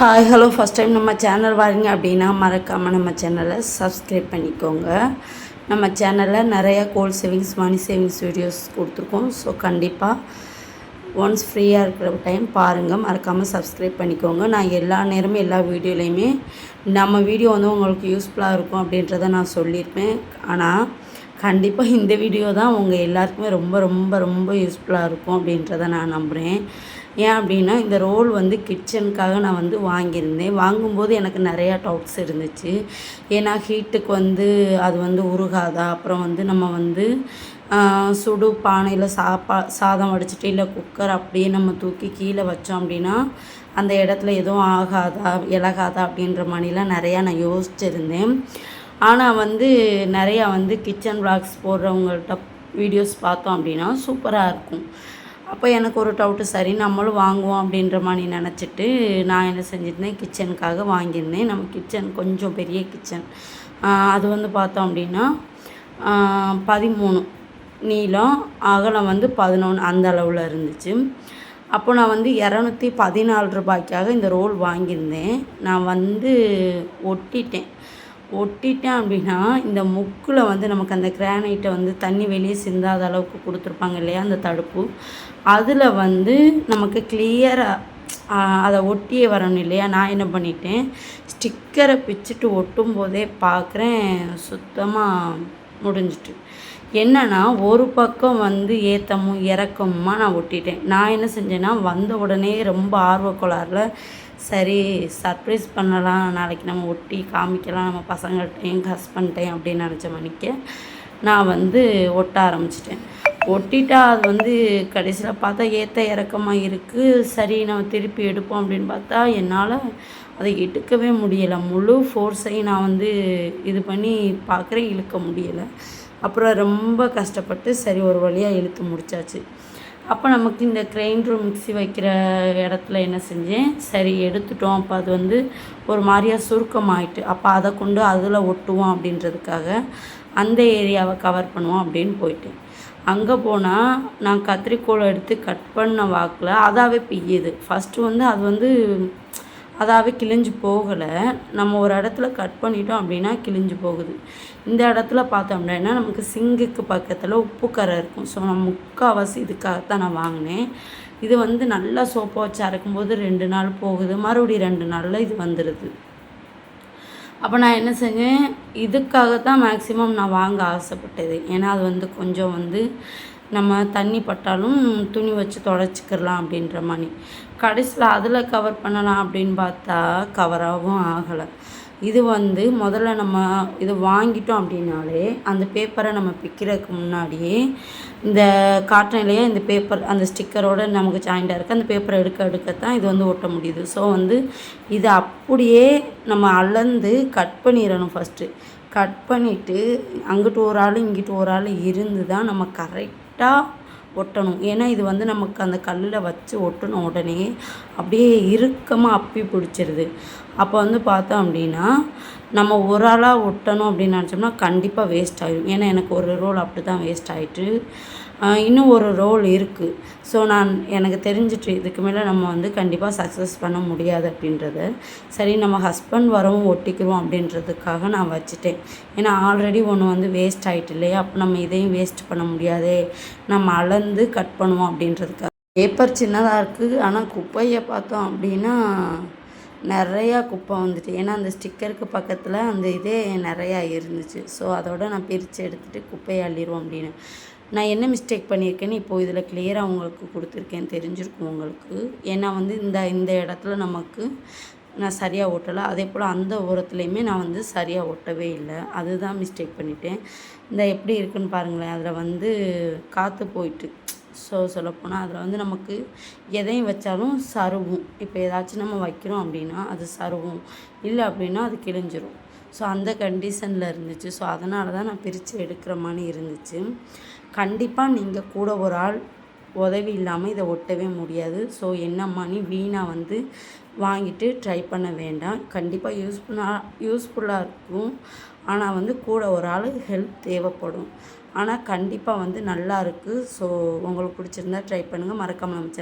Hi hello first time நம்ம channel வரீங்க அப்படின்னா மறக்காமல் நம்ம சேனலை சப்ஸ்கிரைப் பண்ணிக்கோங்க. நம்ம சேனலில் நிறையா gold savings money savings videos கொடுத்துருக்கோம். ஸோ கண்டிப்பாக ஒன்ஸ் ஃப்ரீயாக இருக்கிற டைம் பாருங்கள் மறக்காமல் சப்ஸ்கிரைப் பண்ணிக்கோங்க. நான் எல்லா நேரமும் எல்லா வீடியோலையுமே நம்ம வீடியோ வந்து உங்களுக்கு யூஸ்ஃபுல்லாக இருக்கும் அப்படின்றத நான் சொல்லியிருப்பேன். ஆனால் கண்டிப்பாக இந்த வீடியோ தான் உங்கள் எல்லாருக்குமே ரொம்ப ரொம்ப ரொம்ப யூஸ்ஃபுல்லாக இருக்கும் அப்படின்றத நான் நம்புகிறேன் ஏன் அப்படின்னா இந்த ரோல் வந்து கிச்சனுக்காக நான் வந்து வாங்கியிருந்தேன். வாங்கும்போது எனக்கு நிறையா டவுட்ஸ் இருந்துச்சு. ஏன்னா ஹீட்டுக்கு வந்து அது வந்து உருகாதா? அப்புறம் வந்து நம்ம வந்து சுடு பானையில் சாப்பா சாதம் வடிச்சிட்டு இல்லை குக்கர் அப்படியே நம்ம தூக்கி கீழே வச்சோம் அப்படின்னா அந்த இடத்துல எதுவும் ஆகாதா? இலகாதா? அப்படின்ற மாதிரிலாம் நிறையா நான் யோசிச்சிருந்தேன். ஆனால் வந்து நிறையா வந்து கிச்சன் பிளாக்ஸ் போடுறவங்கள்ட்ட வீடியோஸ் பார்த்தோம் அப்படின்னா சூப்பராக இருக்கும். அப்போ எனக்கு ஒரு டவுட்டு சரி நம்மளும் வாங்குவோம் அப்படின்ற மாதிரி நினச்சிட்டு நான் என்ன செஞ்சிருந்தேன்? கிச்சனுக்காக வாங்கியிருந்தேன். நம்ம கிச்சன் கொஞ்சம் பெரிய கிச்சன் அது வந்து பார்த்தோம் அப்படின்னா பதிமூணு. நீளம் அகலம் வந்து பதினொன்று அந்த அளவில் இருந்துச்சு. அப்போ நான் வந்து இரநூத்தி பதினாலு ரூபாய்க்காக இந்த ரோல் வாங்கியிருந்தேன். நான் வந்து ஒட்டிட்டேன். ஒட்டிட்டேன் அப்படின்னா இந்த முக்கில் வந்து நமக்கு அந்த கிரானைட்டை வந்து தண்ணி வெளியே சிந்தாத அளவுக்கு கொடுத்துருப்பாங்க இல்லையா அந்த தடுப்பு. அதில் வந்து நமக்கு கிளியராக அதை ஒட்டியே வரணும் இல்லையா நான் என்ன பண்ணிட்டேன் ஸ்டிக்கரை பிச்சுட்டு ஒட்டும் போதே பார்க்குறேன் சுத்தமாக முடிஞ்சிட்டு. என்னன்னா ஒரு பக்கம் வந்து ஏற்றமும் இறக்கமுமா நான் ஒட்டிட்டேன். நான் என்ன செஞ்சேன்னா வந்த உடனே ரொம்ப ஆர்வக்கோளாறில் சரி சர்ப்ரைஸ் பண்ணலாம். நாளைக்கு நம்ம ஒட்டி காமிக்கலாம். நம்ம பசங்கள்கிட்ட எங்கள் ஹஸ்பண்ட்டையும் அப்படின்னு நினச்ச மணிக்கு நான் வந்து ஒட்ட ஆரம்பிச்சிட்டேன். ஒட்டிட்டா அது வந்து கடைசியில் பார்த்தா ஏற்ற இறக்கமாக இருக்குது சரி நம்ம திருப்பி எடுப்போம் அப்படின்னு பார்த்தா என்னால் அதை எடுக்கவே முடியலை. முழு ஃபோர்ஸையும் நான் வந்து இது பண்ணி பார்க்குறேன் இழுக்க முடியலை. அப்புறம் ரொம்ப கஷ்டப்பட்டு சரி ஒரு வழியாக இழுத்து முடிச்சாச்சு. அப்போ நமக்கு இந்த கிரைண்டர் மிக்சி வைக்கிற இடத்துல என்ன செஞ்சேன்? சரி எடுத்துட்டோம். அப்போ அது வந்து ஒரு மாதிரியாக சுருக்கமாயிட்டு அப்போ அதை கொண்டு அதில் ஒட்டுவோம் அப்படின்றதுக்காக அந்த ஏரியாவை கவர் பண்ணுவோம் அப்படின்னு போயிட்டேன். அங்கே போனால் நான் கத்திரிக்கோளை எடுத்து கட் பண்ண வாக்கில் அதாவே பிய்யுது. ஃபஸ்ட்டு வந்து அது வந்து அதாவே கிழிஞ்சு போகலை. நம்ம ஒரு இடத்துல கட் பண்ணிட்டோம் அப்படின்னா கிழிஞ்சு போகுது. இந்த இடத்துல பார்த்தோம் அப்படின்னா நமக்கு சிங்குக்கு பக்கத்தில் உப்பு கரை இருக்கும். ஸோ நான் முக்கால்வாசி இதுக்காகத்தான் நான் வாங்கினேன். இது வந்து நல்லா சோப்பை வச்சு அரைக்கும்போது ரெண்டு நாள் போகுது. மறுபடியும் ரெண்டு நாளில் இது வந்துடுது அப்போ நான் என்ன செஞ்சேன்? இதுக்காக தான் மேக்ஸிமம் நான் வாங்க ஆசைப்பட்டது. ஏன்னா அது வந்து கொஞ்சம் வந்து நம்ம தண்ணி பட்டாலும் துணி வச்சு தொடச்சிக்கிறலாம் அப்படின்ற மாதிரி. கடைசியில் அதில் கவர் பண்ணலாம் அப்படின்னு பார்த்தா கவராகவும் ஆகலை. இது வந்து முதல்ல நம்ம இது வாங்கிட்டோம் அப்படின்னாலே அந்த பேப்பரை நம்ம பிக்கிறதுக்கு முன்னாடியே இந்த காட்டனிலேயே இந்த பேப்பர் அந்த ஸ்டிக்கரோட நமக்கு ஜாயிண்டாக இருக்குது அந்த பேப்பரை எடுக்க எடுக்கத்தான் இது வந்து ஒட்ட முடியுது. ஸோ வந்து இதை அப்படியே நம்ம அளந்து கட் பண்ணிடணும் ஃபஸ்ட்டு கட் பண்ணிவிட்டு அங்கிட்டு ஒரு ஆள் இங்கிட்டு ஒரு ஆள் இருந்து தான் நம்ம கரெக்டாக ஒட்டணும். ஏன்னா இது வந்து நமக்கு அந்த கல்லில் வச்சு ஒட்டணும் உடனே அப்படியே இறுக்கமாக அப்பி பிடிச்சிருது. அப்போ வந்து பார்த்தோம் அப்படின்னா நம்ம ஒரு ஆளாக ஒட்டணும் அப்படின்னு நினச்சோம்னா கண்டிப்பாக வேஸ்ட் ஆகிடும் ஏன்னா எனக்கு ஒரு ரோல் அப்படி தான் வேஸ்ட் ஆகிட்டு இன்னும் ஒரு ரோல் இருக்குது ஸோ நான் எனக்கு தெரிஞ்சிட்டு இதுக்கு மேலே நம்ம வந்து கண்டிப்பாக சக்ஸஸ் பண்ண முடியாது அப்படின்றத. சரி நம்ம ஹஸ்பண்ட் வரவும் ஒட்டிக்கிறோம் அப்படின்றதுக்காக நான் வச்சுட்டேன். ஏன்னா ஆல்ரெடி ஒன்று வந்து வேஸ்ட் ஆகிட்டு இல்லையா? அப்போ நம்ம இதையும் வேஸ்ட் பண்ண முடியாதே. நம்ம அளந்து கட் பண்ணுவோம் அப்படின்றதுக்காக. பேப்பர் சின்னதாக இருக்குது ஆனால் குப்பையை பார்த்தோம் அப்படின்னா நிறையா குப்பை வந்துட்டு ஏன்னா அந்த ஸ்டிக்கருக்கு பக்கத்தில் அந்த இதே நிறையா இருந்துச்சு. ஸோ அதோட நான் பிரித்து எடுத்துகிட்டு குப்பையை அள்ளிடுவோம் அப்படின்னு. நான் என்ன மிஸ்டேக் பண்ணியிருக்கேன்னு இப்போது இதில் கிளியராக உங்களுக்கு கொடுத்துருக்கேன் தெரிஞ்சிருக்கும் உங்களுக்கு. ஏன்னா வந்து இந்த இந்த இடத்துல நமக்கு நான் சரியாக ஓட்டலை அதே போல் அந்த ஓரத்துலேயுமே நான் வந்து சரியாக ஓட்டவே இல்லை. அதுதான் மிஸ்டேக் பண்ணிட்டேன். இந்த எப்படி இருக்குன்னு பாருங்களேன். அதில் வந்து காற்று போயிட்டு ஸோ சொல்லப்போனால் அதில் வந்து நமக்கு எதையும் வச்சாலும் சருவும் இப்போ ஏதாச்சும் நம்ம வைக்கிறோம் அப்படின்னா அது சருவும் இல்லை அப்படின்னா அது கிழிஞ்சிரும். ஸோ அந்த கண்டிஷனில் இருந்துச்சு. ஸோ அதனால தான் நான் பிரித்து எடுக்கிற மாதிரி இருந்துச்சு. கண்டிப்பாக நீங்கள் கூட ஒரு ஆள் உதவி இல்லாமல் இதை ஒட்டவே முடியாது. ஸோ என்னம்மா நீ வீணாக வந்து வாங்கிட்டு ட்ரை பண்ண வேண்டாம். கண்டிப்பாக யூஸ்ஃபுல்லாக யூஸ்ஃபுல்லாக இருக்கும். ஆனால் வந்து கூட ஒரு ஆள் ஹெல்ப் தேவைப்படும். ஆனால் கண்டிப்பாக வந்து நல்லா இருக்குது ஸோ உங்களுக்கு பிடிச்சிருந்தா ட்ரை பண்ணுங்கள் மறக்காமல் அமைச்சர்